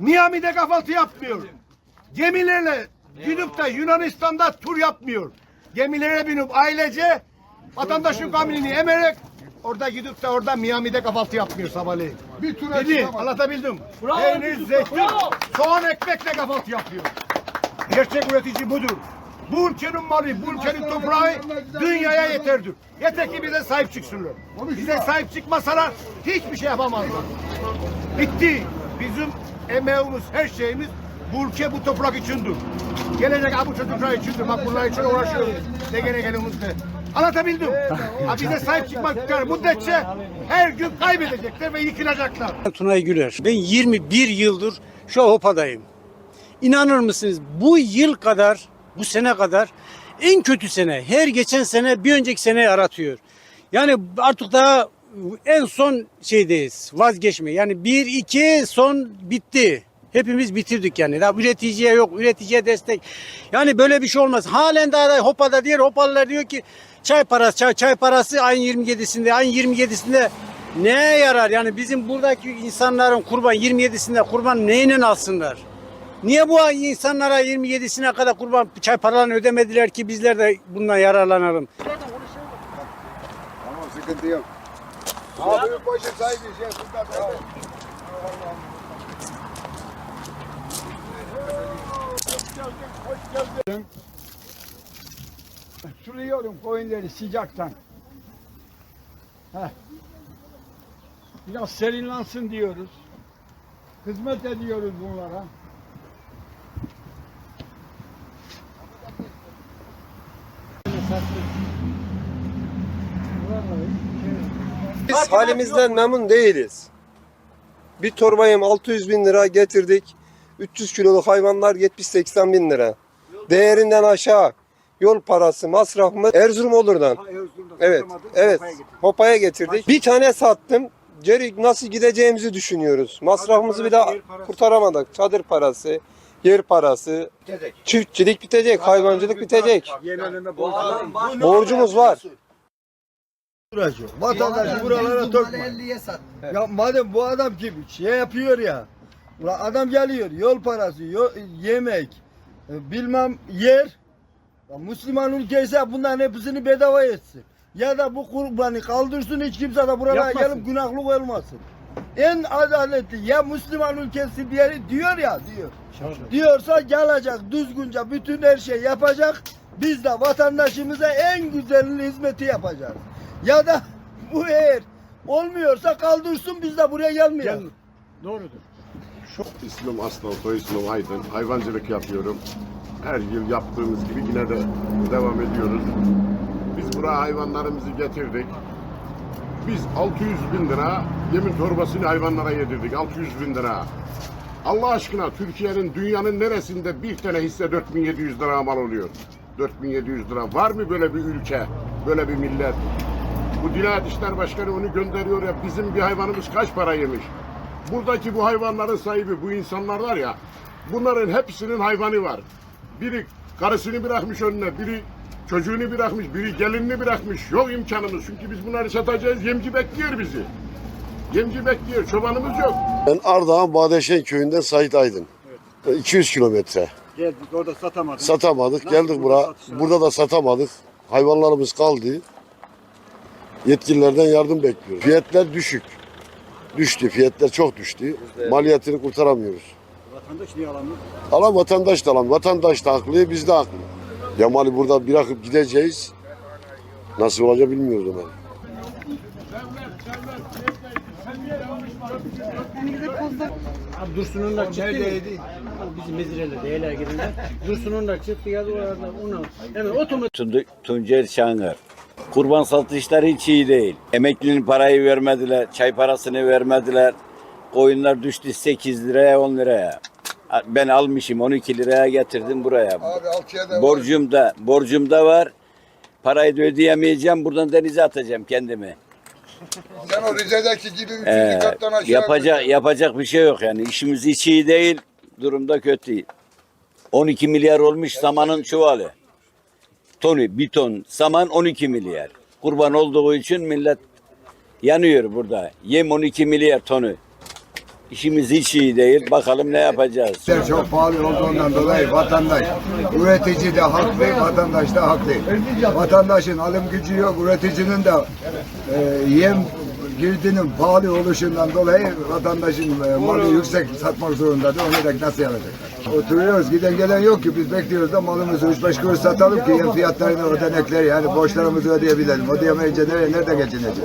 Miami'de kahvaltı yapmıyor. Gemilerle gidip de Yunanistan'da tur yapmıyor. Gemilere binip ailece vatandaşın kamilini emerek orada gidip de orada Miami'de kahvaltı yapmıyor sabahleyin. Bir tur Dedi, anlatabildim. Bravo Peynir, Yusuf, zeytin, bravo. soğan ekmekle kahvaltı yapıyor. Gerçek üretici budur. Bu ülkenin malı, bu ülkenin toprağı dünyaya yeterdir. Yeter ki bize sahip çıksınlar. Bize sahip çıkmasalar hiçbir şey yapamazlar. Bitti. Bizim emeğimiz, her şeyimiz bu ülke, bu toprak içindir. Gelecek bu çocuklar içindir. Bak bunlar için uğraşıyoruz. Ne gene gelimizde. Anlatabildim. Ha bize sahip çıkmak müddetçe her gün kaybedecekler ve yıkılacaklar. Tunay Güler. Ben 21 yıldır şu Hopa'dayım. İnanır mısınız bu yıl kadar, bu sene kadar en kötü sene. Her geçen sene bir önceki seneyi aratıyor. Yani artık daha en son şeydeyiz. Vazgeçme. Yani bir iki son bitti. Hepimiz bitirdik yani. Daha üreticiye yok, üreticiye destek. Yani böyle bir şey olmaz. Halen daha da Hopa'da diğer Hopalılar diyor ki çay parası, çay, çay parası ayın 27'sinde, ayın 27'sinde neye yarar? Yani bizim buradaki insanların kurban 27'sinde kurban neyle alsınlar? Niye bu ay insanlara 27'sine kadar kurban çay paralarını ödemediler ki bizler de bundan yararlanalım? Tamam sıkıntı yok. Abi başı sahibi şey burada. Suluyorum koyunları sıcaktan. Heh. Biraz serinlansın diyoruz. Hizmet ediyoruz bunlara. Biz halimizden memnun değiliz. Bir torba yem 600 bin lira getirdik. 300 kiloluk hayvanlar 70-80 bin lira. Değerinden aşağı. Yol parası, masrafımız Erzurum olurdan. Evet, evet. Hopaya getirdik. Bir tane sattım. Geri nasıl gideceğimizi düşünüyoruz. Masrafımızı bir daha kurtaramadık. Çadır parası, yer parası, çiftçilik bitecek, hayvancılık bitecek. Borcumuz var. Uğraşıyor. Vatandaşı buralara tokma. Ya madem bu adam kim şey yapıyor ya. Ulan adam geliyor yol parası, yo- yemek, e, bilmem yer. Ya Müslüman ülkeyse bunların hepsini bedava etsin. Ya da bu kurbanı kaldırsın hiç kimse de buralara Yapmasın. gelip günahlık olmasın. En adaletli ya Müslüman ülkesi diye diyor ya diyor. Diyorsa gelecek düzgünce bütün her şey yapacak. Biz de vatandaşımıza en güzel hizmeti yapacağız. Ya da bu eğer olmuyorsa kaldırsın biz de buraya gelmeyelim. Doğrudur. İsmim Aslan, soy ismim Aydın. Hayvancılık yapıyorum. Her yıl yaptığımız gibi yine de devam ediyoruz. Biz buraya hayvanlarımızı getirdik. Biz 600 bin lira yemin torbasını hayvanlara yedirdik. 600 bin lira. Allah aşkına Türkiye'nin dünyanın neresinde bir tane hisse 4700 lira mal oluyor? 4700 lira. Var mı böyle bir ülke, böyle bir millet? Bu Diyanet İşler Başkanı onu gönderiyor ya bizim bir hayvanımız kaç para yemiş? Buradaki bu hayvanların sahibi bu insanlar var ya bunların hepsinin hayvanı var. Biri karısını bırakmış önüne, biri çocuğunu bırakmış, biri gelinini bırakmış. Yok imkanımız çünkü biz bunları satacağız. Yemci bekliyor bizi. Yemci bekliyor. Çobanımız yok. Ben Ardahan Badeşen köyünden Sait Aydın. 200 kilometre. Geldik orada satamadık. Satamadık. Geldik bura. Burada da satamadık. Hayvanlarımız kaldı. Yetkililerden yardım bekliyoruz. Fiyatlar düşük. Düştü. Fiyatlar çok düştü. Maliyetini kurtaramıyoruz. Vatandaş niye alamıyor? Alan vatandaş da alan. Vatandaş da haklı, biz de haklı. Yamal'i burada bırakıp gideceğiz. Nasıl olacak bilmiyoruz ama. Abi Dursun'un da çıktı. Bizim mezireler değerler girinler. Dursun'un da çıktı ya orada onu hemen otomatik Tun- Tuncer Şangır. Kurban satışları hiç iyi değil. Emeklinin parayı vermediler, çay parasını vermediler. Koyunlar düştü 8 liraya 10 liraya. Ben almışım 12 liraya getirdim buraya. Abi altıya da Borcum da, borcum da var. Parayı da ödeyemeyeceğim. Buradan denize atacağım kendimi. Sen o Rize'deki gibi üçüncü Ee, kattan aşağı yapacak yapacak bir şey yok yani. İşimiz hiç iyi değil. Durumda kötü. 12 milyar olmuş samanın çuvalı. Tonu bir ton saman 12 milyar. Kurban olduğu için millet yanıyor burada. Yem 12 milyar tonu. İşimiz hiç iyi değil. Bakalım ne yapacağız. Çok pahalı olduğundan dolayı vatandaş, üretici de haklı, vatandaş da haklı. Vatandaşın alım gücü yok, üreticinin de e, yem girdinin pahalı oluşundan dolayı vatandaşın e, malı yüksek satmak zorundadır. Onu da nasıl yapacak? Oturuyoruz, giden gelen yok ki biz bekliyoruz da malımızı 3-5 kuruş satalım ki yem fiyatlarını ödenekler yani borçlarımızı ödeyebilelim. Ödeyemeyince nereye, nerede geçineceğiz?